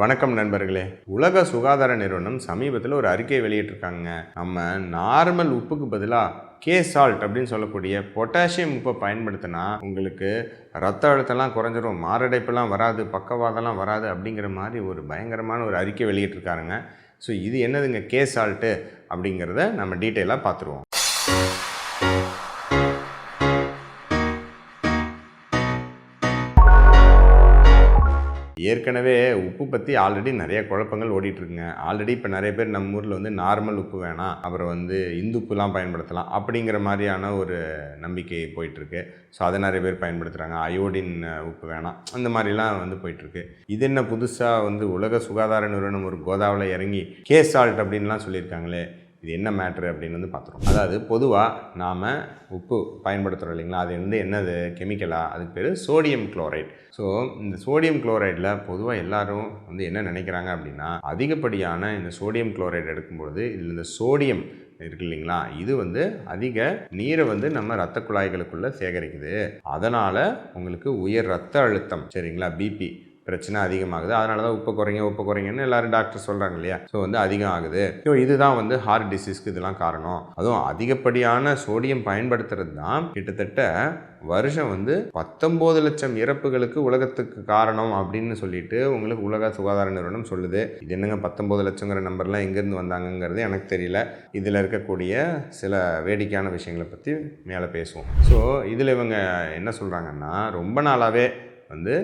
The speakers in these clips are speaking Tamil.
வணக்கம் நண்பர்களே. உலக சுகாதார நிறுவனம் சமீபத்தில் ஒரு அறிக்கை வெளியிட்டிருக்காங்க. நம்ம நார்மல் உப்புக்கு பதிலாக கே சால்ட் அப்படின்னு சொல்லக்கூடிய பொட்டாசியம் உப்பை பயன்படுத்தினா உங்களுக்கு ரத்த அழுத்தம்லாம் குறைஞ்சிரும் மாரடைப்புலாம் வராது பக்கவாதம்லாம் வராது அப்படிங்கிற மாதிரி ஒரு பயங்கரமான ஒரு அறிக்கை வெளியிட்டிருக்காருங்க. ஸோ இது என்னதுங்க கே சால்ட்டு அப்படிங்கிறத நம்ம டீட்டெயிலாக பார்த்துருவோம். ஏற்கனவே உப்பு பற்றி ஆல்ரெடி நிறைய குழப்பங்கள் ஓடிட்டுருக்குங்க. ஆல்ரெடி இப்போ நிறைய பேர் நம்ம ஊரில் வந்து நார்மல் உப்பு வேணாம் அப்புறம் வந்து இந்து உப்புலாம் பயன்படுத்தலாம் அப்படிங்கிற மாதிரியான ஒரு நம்பிக்கை போயிட்டுருக்கு. ஸோ அதை நிறைய பேர் பயன்படுத்துகிறாங்க அயோடின் உப்பு வேணாம். அந்த மாதிரிலாம் வந்து போயிட்டுருக்கு. இது என்ன புதுசாக வந்து உலக சுகாதார நிறுவனம் ஒரு கோதாவில் இறங்கி கே சால்ட் அப்படின்லாம் சொல்லியிருக்காங்களே. இது என்ன மேட்ரு அப்படின்னு வந்து பார்த்துருவோம் அதாவது பொதுவாக நாம் உப்பு பயன்படுத்துகிறோம் இல்லைங்களா? அது வந்து என்னது? கெமிக்கலாக அதுக்கு பேர் சோடியம் குளோரைட் ஸோ இந்த சோடியம் குளோரைடில் பொதுவாக எல்லாரும் வந்து என்ன நினைக்கிறாங்க அப்படின்னா அதிகப்படியான இந்த சோடியம் குளோரைடு எடுக்கும்பொழுது இதில் இந்த சோடியம் இருக்கு இல்லைங்களா? இது வந்து அதிக நீரை வந்து நம்ம ரத்த குழாய்களுக்குள்ளே சேகரிக்குது. அதனால் உங்களுக்கு உயர் ரத்த அழுத்தம் சரிங்களா? பிபி பிரச்சனை அதிகமாகுது. அதனால தான் உப்பு குறைங்க உப்பு குறைங்கன்னு எல்லாரும் டாக்டர் சொல்கிறாங்க இல்லையா? ஸோ வந்து அதிகம் ஆகுது. ஸோ இதுதான் வந்து ஹார்ட் டிசீஸ்க்கு இதெல்லாம் காரணம். அதுவும் அதிகப்படியான சோடியம் பயன்படுத்துறது தான் கிட்டத்தட்ட வருஷம் வந்து பத்தொம்போது லட்சம் இறப்புகளுக்கு உலகத்துக்கு காரணம் அப்படின்னு சொல்லிட்டு உங்களுக்கு உலக சுகாதார நிறுவனம் சொல்லுது. இது என்னங்க பத்தொம்போது லட்சங்கிற நம்பர்லாம் எங்கேருந்து வந்தாங்கங்கிறது எனக்கு தெரியல. இதில் இருக்கக்கூடிய சில வேடிக்கையான விஷயங்களை பற்றி மேலே பேசுவோம். ஸோ இதில் இவங்க என்ன சொல்கிறாங்கன்னா ரொம்ப நாளாகவே வந்து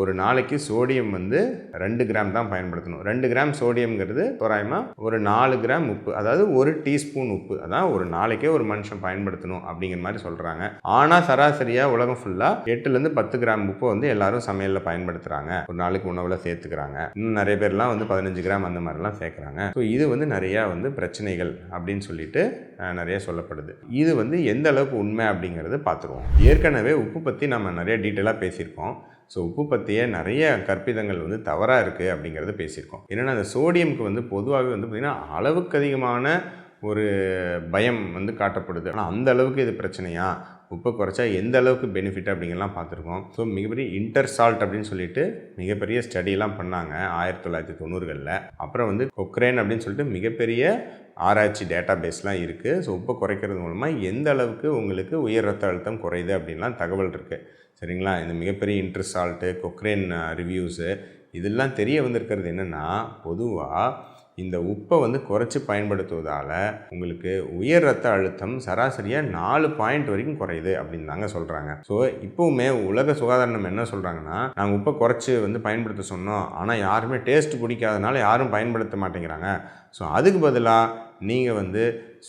ஒரு நாளைக்கு சோடியம் வந்து ரெண்டு கிராம் தான் பயன்படுத்தணும். ரெண்டு கிராம் சோடியம்ங்கிறது தோராயமாக ஒரு நாலு கிராம் உப்பு அதாவது ஒரு டீஸ்பூன் உப்பு. அதான் ஒரு நாளைக்கே ஒரு மனுஷன் பயன்படுத்தணும் அப்படிங்கிற மாதிரி சொல்கிறாங்க ஆனால் சராசரியாக உலகம் ஃபுல்லாக எட்டுலேருந்து பத்து கிராம் உப்பு வந்து எல்லாரும் சமையலில் பயன்படுத்துகிறாங்க ஒரு நாளைக்கு உணவில் சேர்த்துக்கிறாங்க. இன்னும் நிறைய பேர்லாம் வந்து பதினஞ்சு கிராம் அந்த மாதிரிலாம் சேர்க்குறாங்க. ஸோ இது வந்து நிறையா வந்து பிரச்சனைகள் அப்படின்னு சொல்லிட்டு நிறைய சொல்லப்படுது. இது வந்து எந்த அளவுக்கு உண்மை அப்படிங்கிறது பார்த்துருவோம் ஏற்கனவே உப்பு பற்றி நம்ம நிறைய டீட்டெயிலாக பேசியிருக்கோம். ஸோ உப்பு பற்றிய நிறைய கற்பிதங்கள் வந்து தவறாக இருக்குது அப்படிங்கிறத பேசியிருக்கோம். என்னென்னா அந்த சோடியம்க்கு வந்து பொதுவாகவே வந்து பார்த்திங்கன்னா அளவுக்கு அதிகமான ஒரு பயம் வந்து காட்டப்படுது. ஆனால் அந்த அளவுக்கு இது பிரச்சனையா? உப்பை குறைச்சா எந்த அளவுக்கு பெனிஃபிட் அப்படிங்கலாம் பார்த்துருக்கோம். ஸோ மிகப்பெரிய இன்டர் சால்ட் அப்படின்னு சொல்லிட்டு மிகப்பெரிய ஸ்டடிலாம் பண்ணாங்க ஆயிரத்தி தொள்ளாயிரத்தி தொண்ணூறுகளில். அப்புறம் வந்து கொக்ரேன் அப்படின்னு சொல்லிட்டு மிகப்பெரிய ஆராய்ச்சி டேட்டா பேஸ்லாம் இருக்குது ஸோ உப்பை குறைக்கிறது மூலமாக எந்த அளவுக்கு உங்களுக்கு உயர் ரத்த அழுத்தம் குறையுது அப்படின்லாம் தகவல் இருக்குது சரிங்களா? இந்த மிகப்பெரிய இன்டர் சால்ட்டு கொக்ரேன் ரிவ்யூஸு இதெல்லாம் தெரிய வந்திருக்கிறது என்னென்னா பொதுவாக இந்த உப்பை வந்து குறைச்சி பயன்படுத்துவதால் உங்களுக்கு உயர் ரத்த அழுத்தம் சராசரியாக நாலு பாயிண்ட் வரைக்கும் குறையுது அப்படின்னு தாங்க சொல்கிறாங்க ஸோ இப்போவுமே உலக சுகாதாரம் என்ன சொல்கிறாங்கன்னா நாங்கள் உப்பை குறைச்சி வந்து பயன்படுத்த சொன்னோம். ஆனால் யாருமே டேஸ்ட் பிடிக்காதனால யாரும் பயன்படுத்த மாட்டேங்கிறாங்க. ஸோ அதுக்கு பதிலாக நீங்கள் வந்து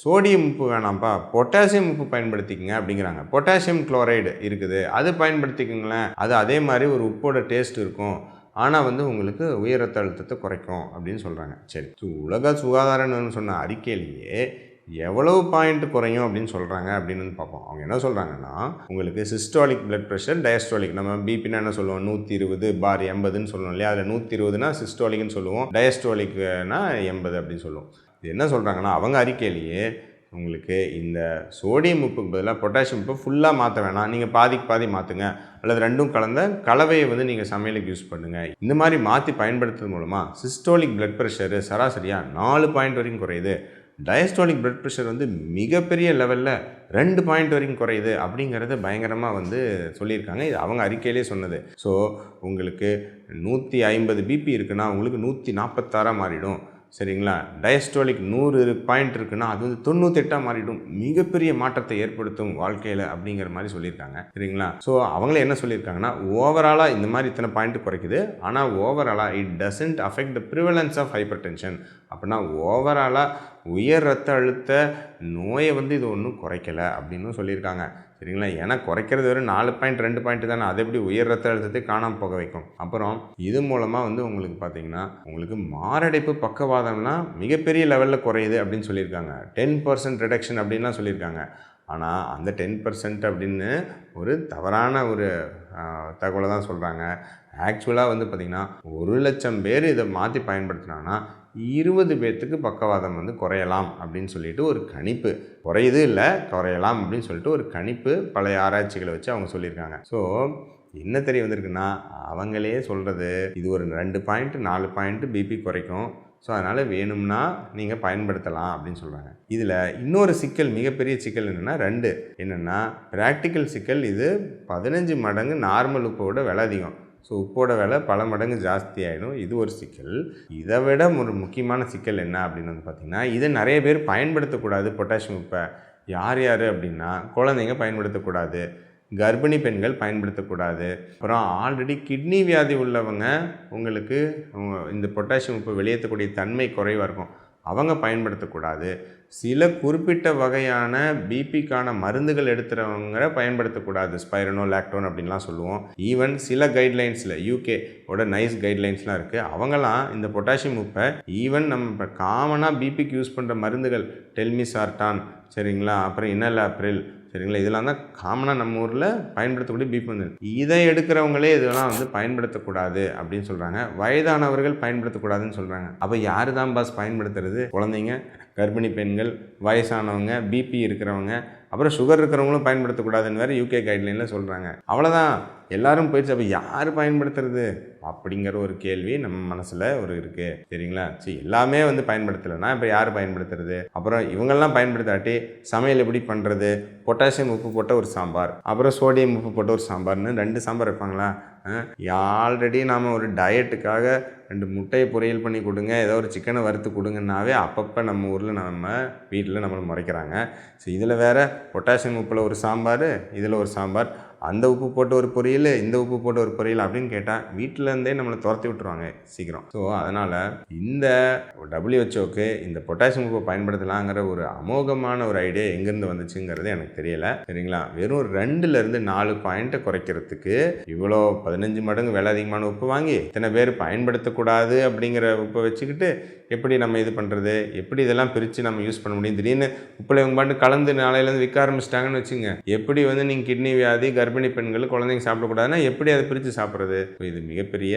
சோடியம் உப்பு வேணாம்ப்பா பொட்டாசியம் உப்பு பயன்படுத்திக்கங்க அப்படிங்கிறாங்க. பொட்டாசியம் குளோரைடு இருக்குது. அது பயன்படுத்திக்கங்களேன். அது அதே மாதிரி ஒரு உப்போட டேஸ்ட் இருக்கும். ஆனால் வந்து உங்களுக்கு உயர் ரத்த அழுத்தத்தை குறைக்கும் அப்படின்னு சொல்கிறாங்க சரி உலக சுகாதார சொன்ன அறிக்கையிலேயே எவ்வளவு பாயிண்ட் குறையும் அப்படின்னு சொல்கிறாங்க அப்படின்னு வந்து பார்ப்போம். அவங்க என்ன சொல்கிறாங்கன்னா உங்களுக்கு சிஸ்டாலிக் பிளட் ப்ரெஷர் டயஸ்டாலிக் நம்ம பிபின்னா என்ன சொல்லுவோம்? நூற்றி இருபது பார் எண்பதுன்னு சொல்லுவோம் இல்லையா? அதில் நூற்றி இருபதுனா சிஸ்டாலிக்னு சொல்லுவோம். டயஸ்டாலிக்னா எண்பது அப்படின்னு சொல்லுவோம். இது என்ன சொல்கிறாங்கன்னா அவங்க அறிக்கையிலேயே உங்களுக்கு இந்த சோடியம் உப்புக்கு பதிலாக பொட்டாசியம் உப்பு ஃபுல்லாக மாற்ற வேணாம். நீங்கள் பாதிக்கு பாதி மாற்றுங்க அல்லது ரெண்டும் கலந்த கலவையை வந்து நீங்கள் சமையலுக்கு யூஸ் பண்ணுங்கள் இந்த மாதிரி மாற்றி பயன்படுத்துறது மூலமாக சிஸ்டோலிக் பிளட் ப்ரெஷரு சராசரியாக நாலு பாயிண்ட் வரைக்கும் குறையுது. டயஸ்டாலிக் பிளட் ப்ரெஷர் வந்து மிகப்பெரிய லெவலில் ரெண்டு பாயிண்ட் வரைக்கும் குறையுது அப்படிங்கிறத பயங்கரமாக வந்து சொல்லியிருக்காங்க. இது அவங்க அறிக்கையிலே சொன்னது. ஸோ உங்களுக்கு நூற்றி ஐம்பது பிபி இருக்குன்னா உங்களுக்கு நூற்றி நாற்பத்தாறாக மாறிடும். சரிங்களா? டயஸ்டோலிக் நூறு பாயிண்ட் இருக்குன்னா அது வந்து தொண்ணூத்தெட்டாக மாறிடும். மிகப்பெரிய மாற்றத்தை ஏற்படுத்தும் வாழ்க்கையில் அப்படிங்கிற மாதிரி சொல்லியிருக்காங்க. சரிங்களா? ஸோ அவங்களே என்ன சொல்லியிருக்காங்கன்னா ஓவராலாக இந்த மாதிரி இத்தனை பாயிண்ட் குறைக்குது. ஆனால் ஓவராலாக it doesn't affect the prevalence of hypertension அப்படின்னா ஓவராலாக உயர் ரத்த அழுத்த நோயை வந்து இது ஒன்றும் குறைக்கலை அப்படின்னு சொல்லியிருக்காங்க. சரிங்களா? ஏன்னா குறைக்கிறது வெறும் நாலு பாயிண்ட் ரெண்டு பாயிண்ட் தானே. அது எப்படி உயர் ரத்த அழுத்தத்தை காணாமல் போக வைக்கும்? அப்புறம் இது மூலமாக வந்து உங்களுக்கு பார்த்தீங்கன்னா உங்களுக்கு மாரடைப்பு பக்கவாதம்னா மிகப்பெரிய லெவலில் குறையுது அப்படின்னு சொல்லியிருக்காங்க. டென் பர்சன்ட் ரிடக்ஷன் அப்படின்லாம் சொல்லியிருக்காங்க. ஆனால் அந்த டென் பர்சன்ட் அப்படின்னு ஒரு தவறான ஒரு தகவலை தான் சொல்கிறாங்க ஆக்சுவலாக வந்து பார்த்திங்கன்னா ஒரு லட்சம் பேர் இதை மாற்றி பயன்படுத்தினாங்கன்னா இருபது பேர்த்துக்கு பக்கவாதம் வந்து குறையலாம் அப்படின்னு சொல்லிட்டு ஒரு கணிப்பு. குறையுது இல்லை குறையலாம் அப்படின்னு சொல்லிட்டு ஒரு கணிப்பு பழைய ஆராய்ச்சிகளை வச்சு அவங்க சொல்லியிருக்காங்க. ஸோ என்ன தெரிய வந்திருக்குன்னா அவங்களே சொல்கிறது இது ஒரு ரெண்டு பாயிண்ட் நாலு பாயிண்ட் பிபி குறைக்கும். ஸோ அதனால் வேணும்னா நீங்கள் பயன்படுத்தலாம் அப்படின்னு சொல்கிறாங்க இதில் இன்னொரு சிக்கல் மிகப்பெரிய சிக்கல் என்னென்னா ரெண்டு. என்னென்னா ப்ராக்டிக்கல் சிக்கல் இது பதினஞ்சு மடங்கு நார்மல் உப்போட விலை அதிகம். ஸோ உப்போட விலை பல மடங்கு ஜாஸ்தி ஆகிடும் இது ஒரு சிக்கல். இதை விட ஒரு முக்கியமான சிக்கல் என்ன அப்படின்னு வந்து பார்த்திங்கன்னா இதை நிறைய பேர் பயன்படுத்தக்கூடாது. பொட்டாசியம் உப்பை யார் யார் அப்படின்னா குழந்தைங்க பயன்படுத்தக்கூடாது. கர்ப்பிணி பெண்கள் பயன்படுத்தக்கூடாது. அப்புறம் ஆல்ரெடி கிட்னி வியாதி உள்ளவங்க உங்களுக்கு இந்த பொட்டாசியம் உப்பு வெளியேற்றக்கூடிய தன்மை குறைவாக இருக்கும். அவங்க பயன்படுத்தக்கூடாது. சில குறிப்பிட்ட வகையான பிபிக்கான மருந்துகள் எடுத்துகிறவங்க பயன்படுத்தக்கூடாது. ஸ்பைரனோ லாக்டோன் அப்படின்லாம் சொல்லுவோம். ஈவன் சில கைட்லைன்ஸில் யூகே ஓட நைஸ் கைட்லைன்ஸ்லாம் இருக்குது அவங்களாம் இந்த பொட்டாசியம் உப்பை ஈவன் நம்ம காமனாக பிபிக்கு யூஸ் பண்ணுற மருந்துகள் டெல்மிசார்டான் சரிங்களா? அப்புறம் இன்னல் சரிங்களா? இதெல்லாம் தான் காமனாக நம்ம ஊரில் பயன்படுத்தக்கூடிய பீப் வந்து இதை எடுக்கிறவங்களே இதெல்லாம் வந்து பயன்படுத்தக்கூடாது அப்படின்னு சொல்கிறாங்க வயதானவர்கள் பயன்படுத்தக்கூடாதுன்னு சொல்கிறாங்க அப்போ யார் தான் பாஸ் பயன்படுத்துறது? குழந்தைங்க. கர்ப்பிணி பெண்கள் வயசானவங்க பிபி இருக்கிறவங்க அப்புறம் சுகர் இருக்கிறவங்களும் பயன்படுத்தக்கூடாதுன்னு வேறு யூகே கைட்லைனில் சொல்கிறாங்க அவ்வளோதான் எல்லாரும் போயிடுச்சு. அப்போ யார் பயன்படுத்துறது? அப்படிங்கிற ஒரு கேள்வி நம்ம மனசில் ஒரு இருக்குது சரிங்களா? சரி எல்லாமே வந்து பயன்படுத்தலைன்னா இப்போ யார் பயன்படுத்துறது? அப்புறம் இவங்கெல்லாம் பயன்படுத்தாட்டி சமையல் எப்படி பண்ணுறது பொட்டாசியம் உப்பு போட்ட ஒரு சாம்பார் அப்புறம் சோடியம் உப்பு போட்ட ஒரு சாம்பார்னு ரெண்டு சாம்பார் வைப்பாங்களா? ஆல்ரெடி நாம் ஒரு டயட்டுக்காக ரெண்டு முட்டையை பொரியல் பண்ணி கொடுங்க. ஏதோ ஒரு சிக்கனை வறுத்து கொடுங்கன்னாவே அப்பப்போ நம்ம ஊரில் நம்ம வீட்டில் நம்மளை முறைக்கிறாங்க. ஸோ இதில் வேறு பொட்டாசியம் உப்பில் ஒரு சாம்பார் இதில் ஒரு சாம்பார். அந்த உப்பு போட்ட ஒரு பொரியல் இந்த உப்பு போட்ட ஒரு பொரியல் அப்படின்னு கேட்டால் வீட்டிலேருந்தே நம்மளை துரத்தி விட்டுருவாங்க சீக்கிரம். ஸோ அதனால் இந்த டபிள்யூஹெச்ஓக்கு இந்த பொட்டாசியம் உப்பு பயன்படுத்தலாங்கிற ஒரு அமோகமான ஒரு ஐடியா எங்கேருந்து வந்துச்சுங்கிறது எனக்கு தெரியலை. சரிங்களா? வெறும் ரெண்டுலேருந்து நாலு பாயிண்ட்டை குறைக்கிறதுக்கு இவ்வளோ பதினஞ்சு மடங்கு விலை அதிகமான உப்பு வாங்கி இத்தனை பேர் பயன்படுத்தக்கூடாது அப்படிங்கிற உப்பை வச்சுக்கிட்டு எப்படி நம்ம இது பண்ணுறது எப்படி இதெல்லாம் பிரித்து நம்ம யூஸ் பண்ண முடியும்? திடீர்னு உப்பில் இவங்க பாட்டு கலந்து நாளையிலேருந்து விற்க ஆரம்பிச்சிட்டாங்கன்னு வச்சுங்க எப்படி வந்து நீங்கள் கிட்னி வியாதி கர்ப்பிணி பெண்கள் குழந்தைங்க சாப்பிடக்கூடாதுன்னா எப்படி அதை பிரித்து சாப்பிட்றது? இது மிகப்பெரிய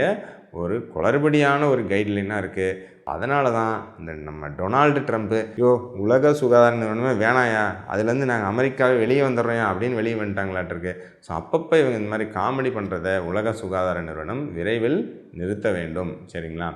ஒரு குளறுபடியான ஒரு கைட்லைனாக இருக்குது அதனால தான் இந்த நம்ம டொனால்டு ட்ரம்ப்பு ஐயோ உலக சுகாதார நிறுவனமே வேணாயா? அதுலேருந்து நாங்கள் அமெரிக்காவே வெளியே வந்துடுறோம் அப்படின்னு வெளியே வந்துட்டாங்களாட்டிருக்கு ஸோ அப்பப்போ இவங்க இந்த மாதிரி காமெடி பண்ணுறத உலக சுகாதார நிறுவனம் விரைவில் நிறுத்த வேண்டும். சரிங்களா?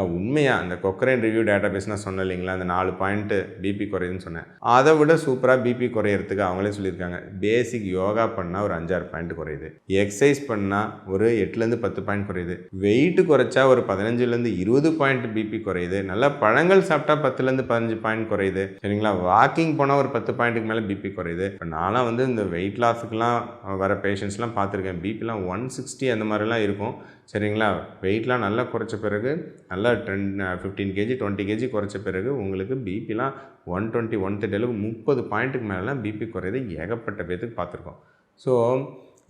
உண்மையாக அந்த கொக்கரைன் ரிவ்யூ டேட்டா பேஸ் நான் சொன்னேன் இல்லைங்களா அந்த நாலு பாயிண்ட்டு பிபி குறையுதுன்னு சொன்னேன். அதை விட சூப்பராக பிபி குறையிறதுக்கு அவங்களே சொல்லியிருக்காங்க. பேசிக் யோகா பண்ணால் ஒரு அஞ்சாறு பாயிண்ட் குறையுது. எக்ஸசைஸ் பண்ணால் ஒரு எட்டுலேருந்து பத்து பாயிண்ட் குறையுது. வெயிட் குறைச்சா ஒரு பதினஞ்சுலேருந்து இருபது பாயிண்ட் பிபி குறையுது. நல்லா பழங்கள் சாப்பிட்டா பத்துலேருந்து பதினஞ்சு பாயிண்ட் குறையுது. சரிங்களா? வாக்கிங் போனால் ஒரு பத்து பாயிண்ட்டுக்கு மேலே பிபி குறையுது. இப்போ நான்லாம் வந்து இந்த வெயிட் லாஸுக்குலாம் வர பேஷண்ட்ஸ்லாம் பார்த்துருக்கேன். பிபிலாம் ஒன் சிக்ஸ்டி அந்த மாதிரிலாம் இருக்கும். சரிங்களா? வெயிட்லாம் நல்லா குறைச்ச பிறகு நல்லா ten fifteen KG twenty KG குறைச்ச பிறகு உங்களுக்கு பிபிலாம் ஒன் டுவெண்ட்டி ஒன் தேர்ட்டி அளவுக்கு முப்பது பாயிண்ட்டுக்கு மேலாம் பிபி குறையதை. ஏகப்பட்ட பேத்துக்கு பார்த்துருக்கோம். ஸோ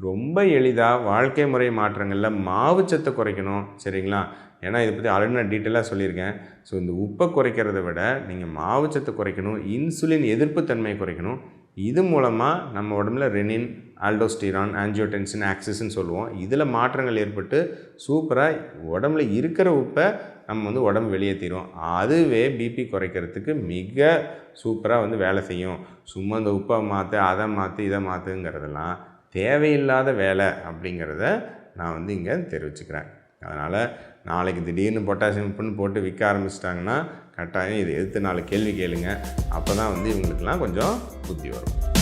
ரொம்ப எளிதாக வாழ்க்கை முறை மாற்றங்களில் மாவுச்சத்தை குறைக்கணும். சரிங்களா? ஏன்னா இதை பற்றி ஆல்ரெடி நான் டீட்டெயிலாக சொல்லியிருக்கேன். ஸோ இந்த உப்பை குறைக்கிறத விட நீங்கள் மாவுச்சத்தை குறைக்கணும் இன்சுலின் எதிர்ப்புத்தன்மையை குறைக்கணும். இது மூலமாக நம்ம உடம்புல ரெனின் ஆல்டோஸ்டீரான் ஆன்ஜியோடென்சின் ஆக்சிஸ்ன்னு சொல்லுவோம். இதில் மாற்றங்கள் ஏற்பட்டு சூப்பராக உடம்புல இருக்கிற உப்பை நம்ம வந்து உடம்பு வெளியேற்றிடும் அதுவே பிபி குறைக்கிறதுக்கு மிக சூப்பராக வந்து வேலை செய்யும். சும்மா இந்த உப்பை மாற்று அதை மாற்று இதை மாற்றுங்கிறதெல்லாம் தேவையில்லாத வேலை அப்படிங்கிறத நான் வந்து இங்கே தெரிவிச்சுக்கிறேன். அதனால் நாளைக்கு திடீர்னு பொட்டாசியம் உப்புன்னு போட்டு விற்க ஆரம்பிச்சிட்டாங்கன்னா கட்டாயம் இதை எதிர்த்து நாலு கேள்வி கேளுங்க. அப்போ தான் வந்து இவங்களுக்கெல்லாம் கொஞ்சம் புத்தி வரும்.